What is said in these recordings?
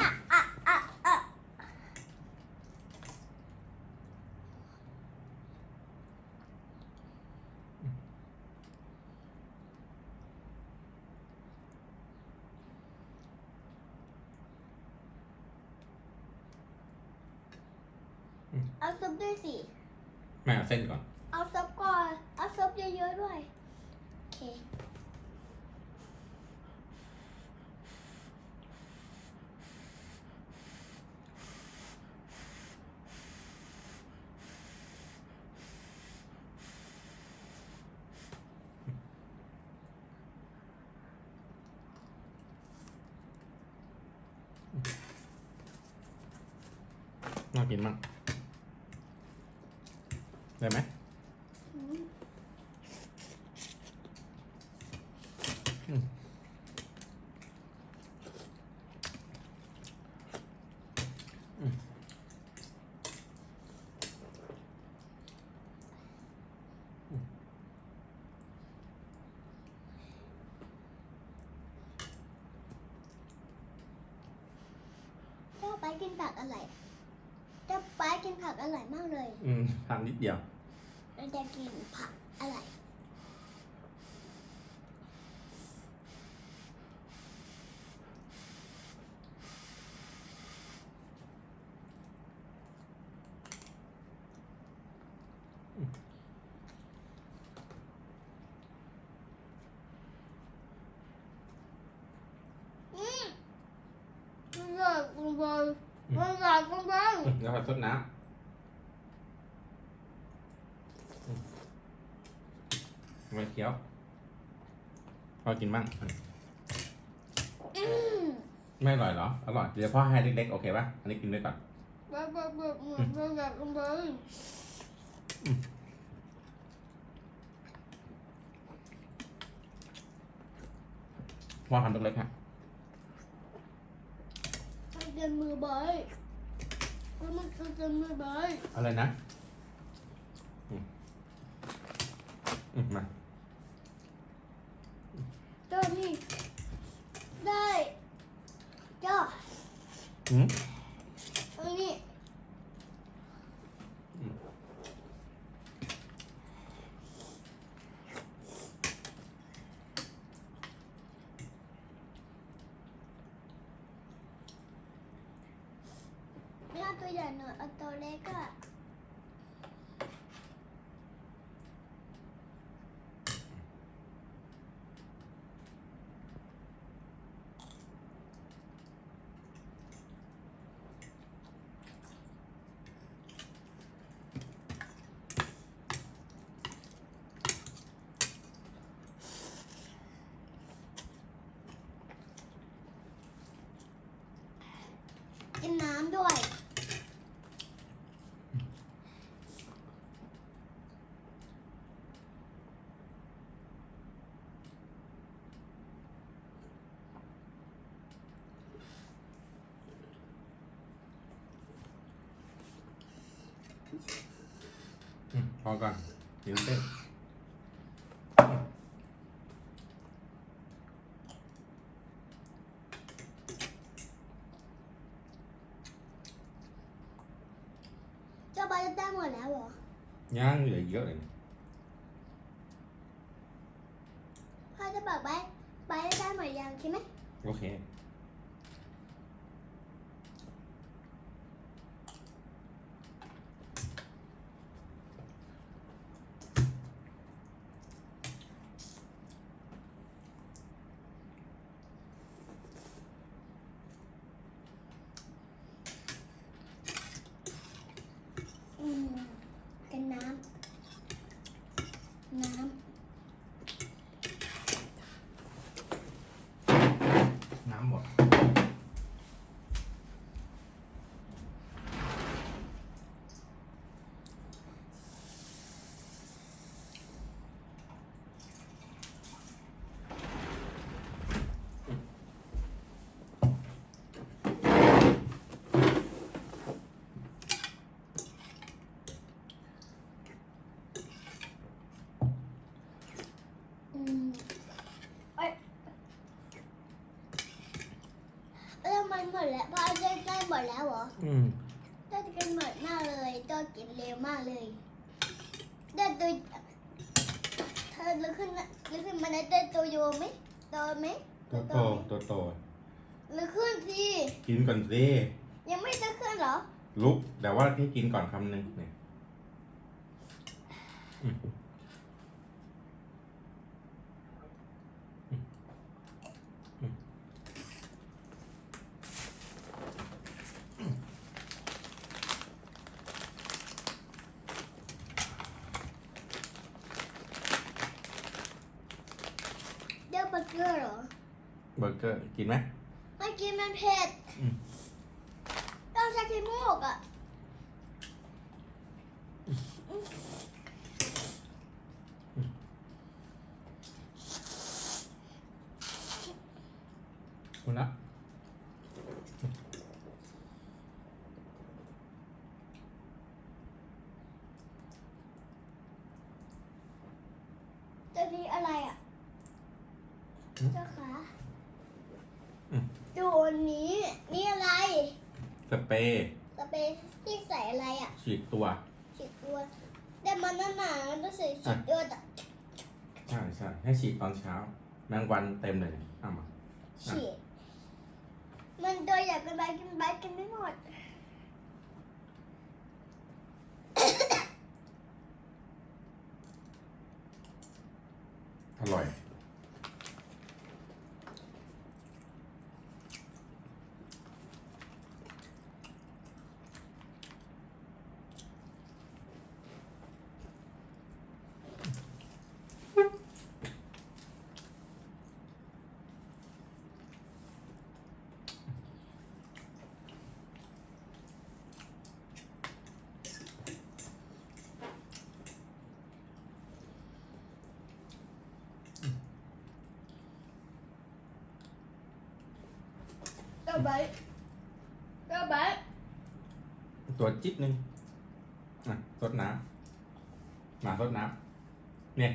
อะอะอะอะเอาซุปด้วยสิไม่เอาเส้นก่อน เอาซุปก่อน เอาซุปเยอะๆด้วย โอเค น่ากินมากได้ไหมเจ้าไปกินผักอะไร กินผักอร่อยมากเลย อืมทานนิดเดียว เราจะกินผักอะไรอืมอร่อยจัง เลยอร่อยจังเลยอืมแล้วก็ซดน้ำอืมเอาไปเคี้ยวพอกินบ้าง อืมไม่อร่อยเหรอ อร่อย เดี๋ยวพ่อให้เล็กๆ โอเคป่ะ อันนี้กินด้วยก่อน แบบแบบแบบเหมือนอร่อยจังเลยพ่อทำเล็กๆฮะ มันเกินมือใบแล้วมันเกินมือใบอะไรนะอืมอืมมาเจ้านี่ได้เจ้า อืม อันนี้ อืม ไม่เอาตัวใหญ่หน่อยเอาตัวเล็กอะกินน้ำด้วย อืม พอก่อนกินเส้นเจ้าใบจะได้หมดแล้วเหรอ ย่างเหลือเยอะเลย พ่อจะบอกใบใบจะได้หมดยังใช่ไหม โอเค อืมกันน้ำ น้ น้ำหมด หมดแล้วพ่อได้ได้หมดแล้วเหรออืมได้กันหมดมากเลยตัวกินเร็วมากเลยได้ตัวเธอลุกขึ้นนะลุกขึ้นมาได้ตัวโยไหมโตไหมตัวโตตัวโตลุกขึ้นสิกินก่อนสิยังไม่ลุกขึ้นเหรอลุกแต่ว่าพี่กินก่อนคำหนึ่งเนี่ยอืมอืม เดี๋ยวเบอร์เกอร์เหรอ เบอร์เกอร์กินไหม เมื่อกี้มันเผ็ด อืม ต้องใช้ขี้มูกอะ คุณละตัวนี้อะไรอะ เจ้าขาตัวนี้นี่อะไร สเปรย์สเปรย์ที่ใส่อะไรอะ ฉีดตัวฉีดตัว แต่มันนั่นน่ะมันต้องใส่ฉีดตัวแต่ใช่ใช่ให้ฉีดตอนเช้า แมงวันเต็มเลยเนี่ยเอามาฉีดมันตัวใหญ่เป็นใบกินใบกินไม่หมด อร่อย ตัวใบตัวใบตัวจิ๊ดนึงอะซดน้ำมาซดน้ำเนี่ย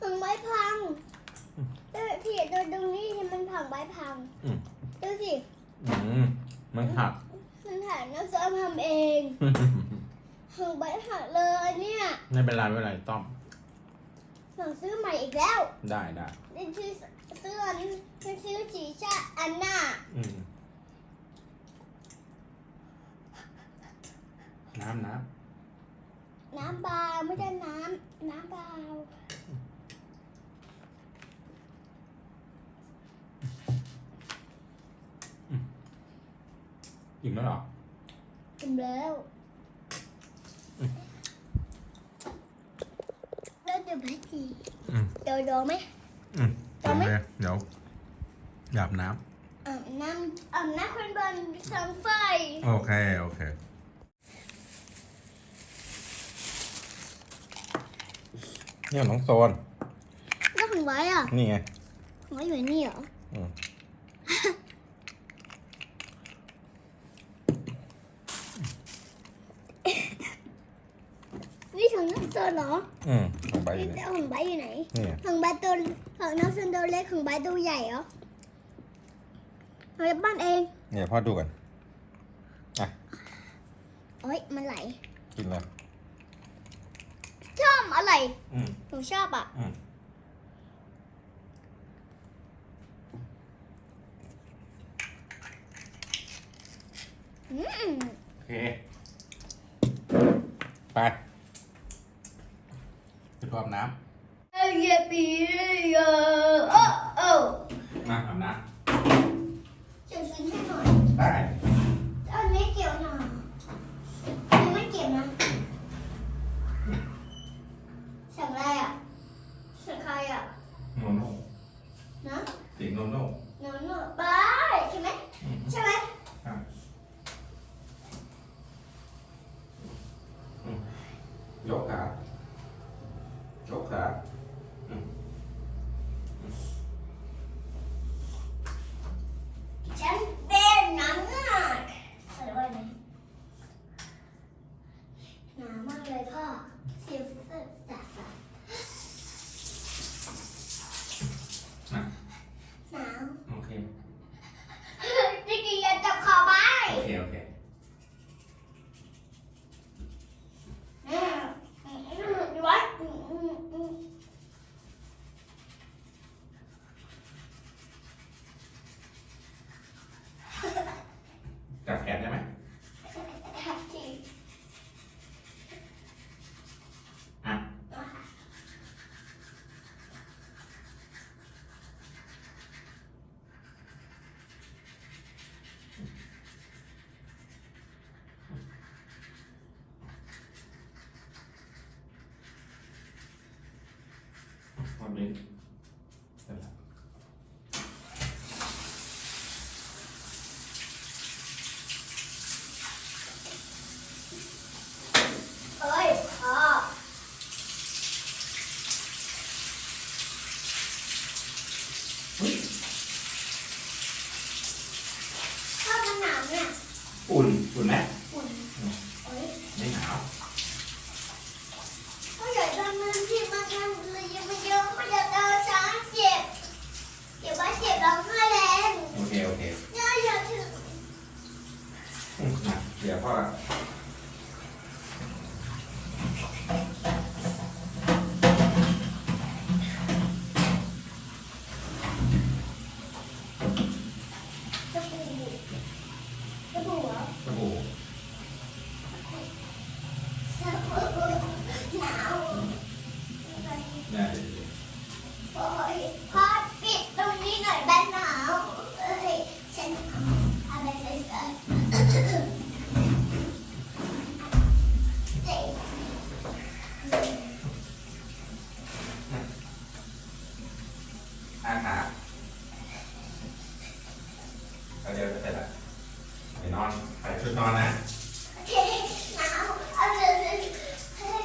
ผังใบพังเออพี่ดูตรงนี้ที่มันผังใบพัง อืมดู สิอืมมันหักมันถ่ายน้ำส้มทำเองผังใบหักเลยเนี่ยไม่เป็นไรไม่เป็นไรต้อมสั่งซื้อใหม่อีกแล้ว ได้ได้นี่ชื่อเสื้อนี่เป็นชื่อสีชาอันน่าอืมน้ำน้น้ำเบาไม่ใช่น้ำน้ำเบา อิ่มแล้วเหรอกินแล้วแล้วจะไปทีอืมโดโดไหมอืมเอาไหมเดี๋ยวหยาบน้อาบน้ำอาบน้ำคนบนเสาไฟำโอเค โอเคเนี่ยน้องโซนแล้วของไว้อะ นี่ไงของไว้อยู่นี่เหรอ อืมนี่ของน้องโซนเหรออืมลงไปอนี่ยู่เนี่ยแต่ของไว้อยู่ไหนนี่ของใบตัวของน้องโซนตัวเล็กของใบตัวใหญ่เหรอของบ้านเองเนี่ยพ่อดูกันโอ๊ยมันไหลกินเลยชอบอะไรอืมหนูชอบอะอืมอืมโอเค ไป ไปอาบน้เอ้ยปีเออโอ้โอ้ำมาอาบน้ำ company. ปูเหรอสบู่ จะปูหนาว เนี่ย โอ้ยพ่อปิดตรงนี้หน่อยแบนหนาวเอ้ยฉันเอาอะไรไปใส่เจ๊ อาขาเดี๋ยวจะเสร็จละไปนอนใส่ชุดนอนนะ โอเคหนาวเอาเลยหนาว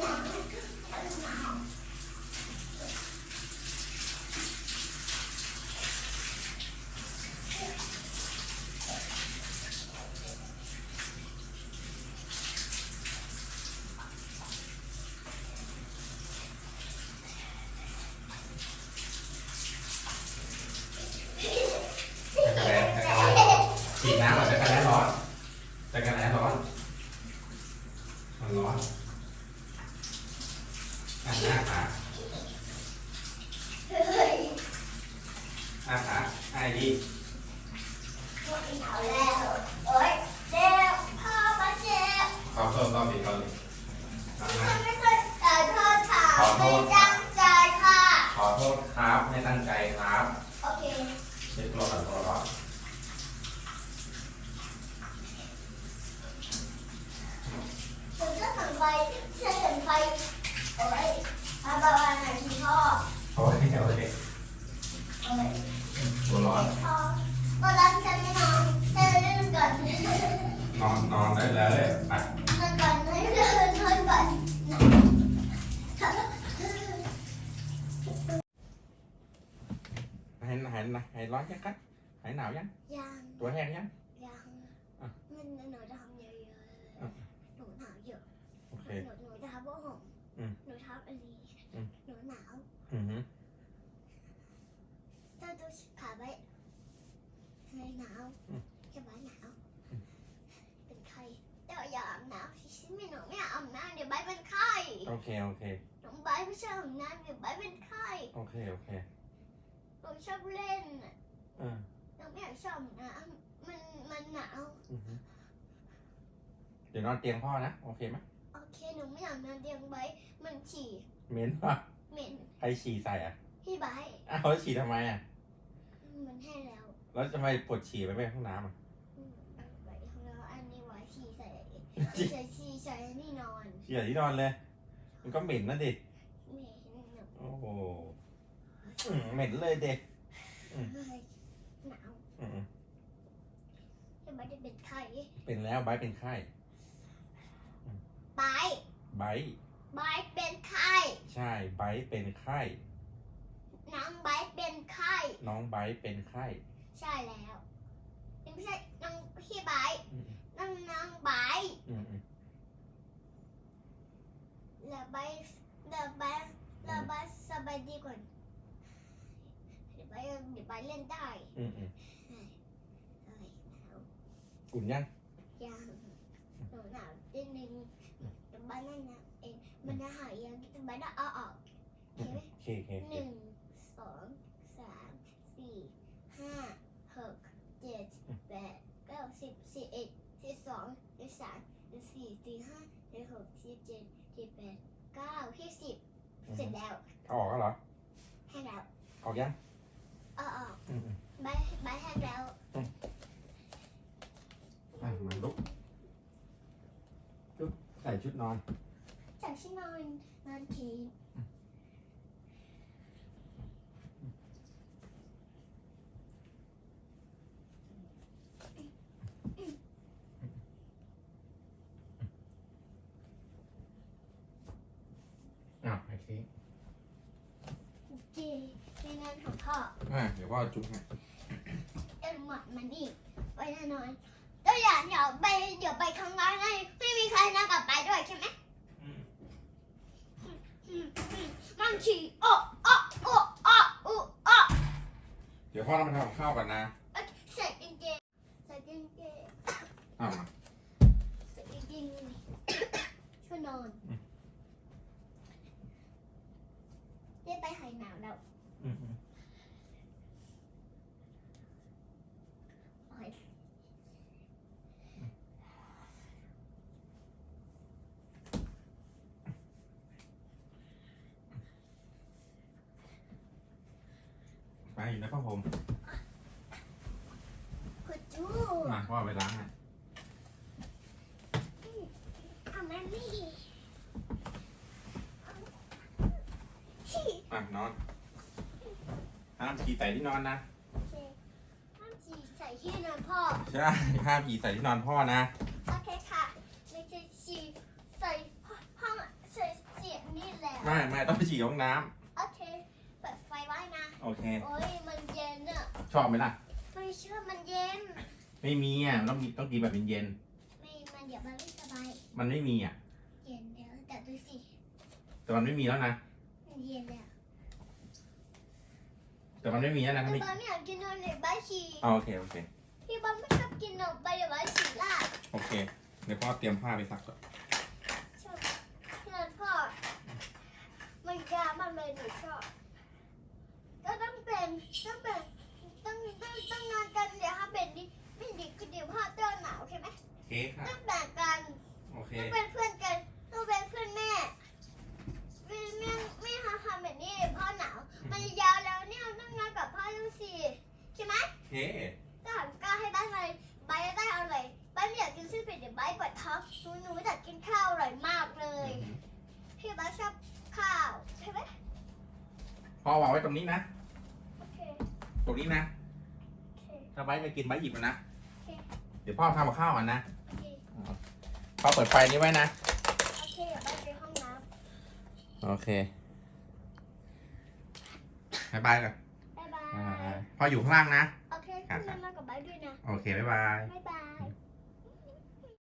หนาว จักรแลจักรแลฉีดน้ำก่อนจักรแลร้อนจักรแลร้อน มันร้อนอะหน้าขา เฮ้ย หน้า ขาไอ้ดี หนาวแล้วโอ้ยเจ็บพ่อมาเจ็บ ขอโทษรอบอีกรอบหนึ่งหน้าหน้า ไม่เคยแต่โทษค่ะไม่ตั้งใจค่ะ ขอโทษครับ ไม่ตั้งใจครับ โอเค เช็ดตัวก่อนตัวร้อน ผมจะหันไปจะหันไปโอ้ยมาบาวาหน่อยทีพ่อ โอเคโอเค โอ้ย ตัวร้อน พ่อตอนนั้นฉันไม่นอนฉันเล่นก่อน น อนนอนได้เลยไปนอนก่อนนอนก่อนนอนก่อนนะห เคโอเคหนูใบไม่ชอบอาบน้ำเดี๋ยวใบเป็นไข้โอเคโอเคหนูชอบเล่นน่ะเออหนูไม่อยากชอบอาบน้ำมันมันหนาว อือฮึเดี๋ยวนอนเตียงพ่อนะโอเคไหมโอเคหนูไม่อยากนอนเตียงใบมันฉี่เหม็นป่ะเหม็นใครฉี่ใส่อะพี่ใบอ้าวแล้วฉี่ทำไมอะมันแห้แล้วแล้วทำไมปวดฉี่ไปไม่ห้องน้ำอะอืมใบของเราอันนี้ไว้ฉี่ใส่ใส่ฉี่ใส่นี่นอนฉี่ใส่ที่นอนเลย มันก็เหม็นนะดิเหม็นหนูโอ้โหอืมเหม็นเลยเด็กเฮ้ยหนาวอืมจะไม่ได้เป็นไข้เป็นแล้วไบร์ทเป็นไข้ไบร์ทไบร์ทไบร์ทเป็นไข้ใช่ไบร์ทเป็นไข้ น้องไบร์ทเป็นไข้น้องไบร์ทเป็นไข้ใช่แล้วไม่ใช่น้องพี่ไบร์ทอืมน้องน้องไบร์ทอืมอืม แล้วไบร์ทแล้วไบร์ทแล้วไบร์ทสบายดีกว่าเดี๋ยวไบร์ทเดี๋ยวไบร์ทเล่นได้อืมอืมเอ้ยหนาวอุ่นยังยังหนูหนาวนิดนึงเดี๋ยวไบร์ทเล่นนะเองมันจะหายยังเดี๋ยวไบร์ทจะเอาออกโอเคไหมโอเคโอเคโอหเคนึ่งสองสามสี่ห้าหกเจ็ดแปดเก้าสิบสิบเอ็ดสิบสองสิบสามสิบสี่สิบห้าสิบหกสิบเจ็ด สิบแปดเก้าที่สิบเสร็จแล้วเอาออกแล้วเหรอ ให้แล้วออกยังเอาออกอืมอืมใบใบให้แล้วอะมาลุกลุกใส่ชุดนอน จากที่นอนนอนที เค้ก เจในงาน ของพ่ออะเดี๋ยวพ่อจุ๊บให้เอ็มหมดมันนี่ไว้แน่นอนตัวอย่างเดี๋ยวไปเดี๋ยวไปข้างล่างให้ไม่มีใครนั่งกลับไปด้วยใช่ไหมอืมอืมอืมมังชีโอ้โอ้โอ้โอ้โอ้โอ้เดี๋ยวพ่อต้องไปทำกับข้าวก่อนนะใส่กางเกงใส่กางเกงอ้าวมาใส่กางเกงช่วยนอนได้ไปหายหนาวแล้ว อืมอืม โอ้ย ไปอยู่ในผ้าห่ม คุณจู มาพ่อไปล้างให้ เอาแม่นี่อะนอนห้ามฉี่ใส่ที่นอนนะโอเคห้ามจีใส่ที่นอนพ่อ ใช่ ห้ามฉี่ใส่ที่นอนพ่อนะ โอเคค่ะไม่ใช่ฉีใส่ห้องใส่เสียงนี่แหละ ไม่ไม่ต้องไปฉี่ห้องน้โอเค เปิดไฟไว้นะำโอเค โอ้ยมันเย็นอะชอบไหมล่ะ ไม่เชื่อมันเย็น ไม่มีอะต้องมีต้องกินแบบเย็นไม่ มันเดี๋ยวมันไม่สบาย ๆมันไม่มีอะเย็นเดี๋ยวแต่ดูสิแต่มันไม่มีแล้วนะมันเย็นแล้วแต่มันไม่มีแล้วนะแต่ถ้าไม่บอลไม่อยากกินนมเดี๋ยวบ้าฉี่เอาโอเค โอเค พี่บอลไม่ชอบกินนมไปเดี๋ยวบ้าฉี่ล่ะโอเค เดี๋ยวพ่อเตรียมผ้าไปซักก่อนชอบพี่นันพ่อมันยากมากเลยหนูชอบก็ต้องเป็นต้องเป็นต้องต้องต้องนอนกันเดี๋ยวถ้าเป็นนี่ไม่ดีคือเดี๋ยวพ่อเตือนหนาวใช่ไหมโอเคค่ะต้องแบ่งกันโอเค ต้องเป็นเพื่อนกันต้อง เป็นเพื่อนแม่ไม่ไม่ไม่ทำทำแบบนี้เดี๋ยวพ่อหนาว มันยาวแล้วเนี่ยต้องนอนกับพ่อดูสิใช่ไหมโอเคถ้าหันกล้าให้บ้านเลยใบจะได้เอาเลยบ้านไม่อยากกินซื้อเป็ดเดี๋ยวใบเปิดท้องหนูหนูอยากกินข้าวอร่อยมากเลยพี่บ้านชอบข้าวใช่ไหมพ่อวางไว้ตรงนี้นะโอเคตรงนี้นะโอเคถ้าไว้จะกินไว้หยิบมานะโอเคเดี๋ยวพ่อทำกับข้าวก่อนนะโอเคพ่อเปิดไฟนี้ไว้นะ โอเคเดี๋ยวใบไปห้องน้ โอเคบายบายก่อนำบ๊ายบาอ่ยาพ่ออยู่ข้างล่างนะ โอเคขึ้นมามากับใบด้วยนะ โอเคบายบาย บ๊ายบาย